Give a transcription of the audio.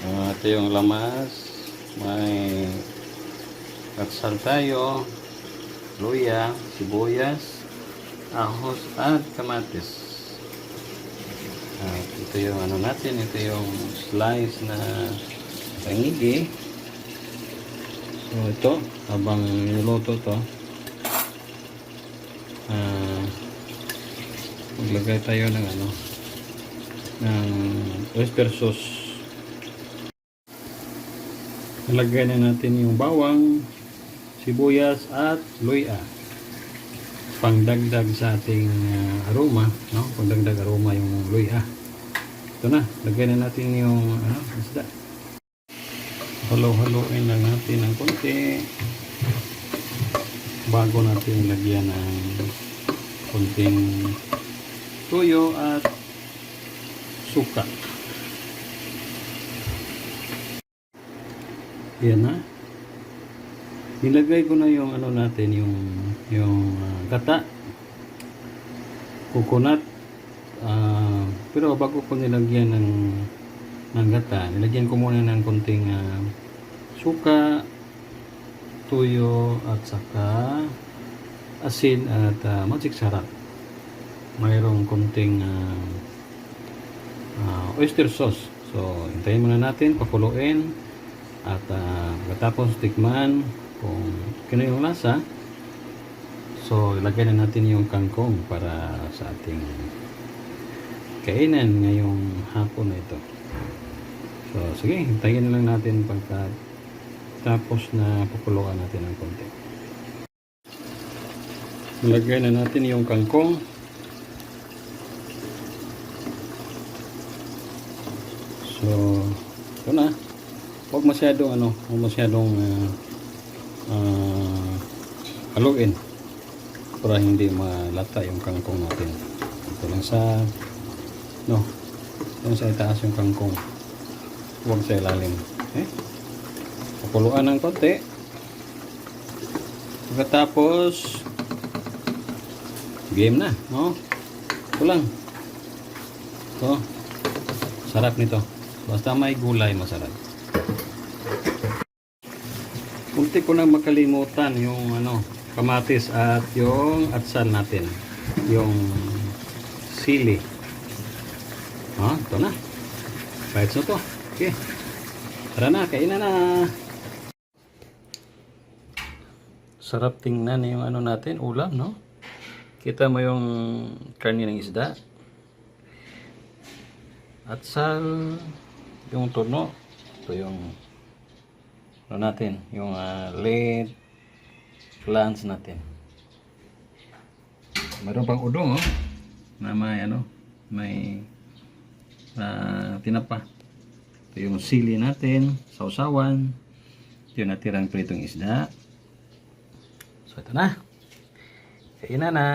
Ah, ito yung lamas. May katsal tayo. Luya, sibuyas, ahos, at kamatis. At ito yung ano natin, ito yung slice na pangigi. So ito, habang niluluto to, ah, maglagay tayo ng ano, ng oyster sauce. Nalagay na natin yung bawang, sibuyas at luya. Pangdagdag sa ating ah, aroma, no? Pangdagdag aroma yung luya. Ito na, lagay na natin yung ano, isda. Halo-haloin lang natin ng konti bago natin lagyan ng konting tuyo at suka. Yan na. Nilagay ko na yung ano natin, yung yung ah, gata. Coconut. Ah, pero bago ko nilagyan ng ng gata, nilagyan ko muna ng konting ah, suka, tuyo at saka asin at uh, magic sarap. Mayroong konting ah, ah, oyster sauce. So, hintayin muna natin, pakuluin at uh, pagkatapos tikman kung kino yung lasa. So, ilagay na natin yung kangkong para sa ating kainan ngayong hapon na ito. So, sige, hintayin lang natin pagka tapos na pakuluan natin ng konti. Ilagay na natin yung kangkong. So, ito na. Huwag masyadong ano, huwag masyadong ah, ah, haluin para hindi malata yung kangkong natin. Ito lang sa no, lang sa itaas yung kangkong. Huwag sa ilalim. Okay? Pakuluan ng konti. Pagkatapos, game na. No? Ito lang. Ito. Sarap nito. Basta may gulay, masarap. Kunti ko nang makalimutan yung ano, kamatis at yung atsal natin. Yung sili. Ha, ito na. Bites to. Okay. Tara na, kainan na. Sarap tingnan yung ano natin, ulam, no? Kita mo yung karni ng isda. Atsal, yung turno. Ito yung ano natin, yung uh, late plants natin. Meron pang udong, oh. Na may ano, may ah, tinapa. Ito yung sili natin, sausawan. Ito yung natirang pritong isda. So ito na. Kainan na.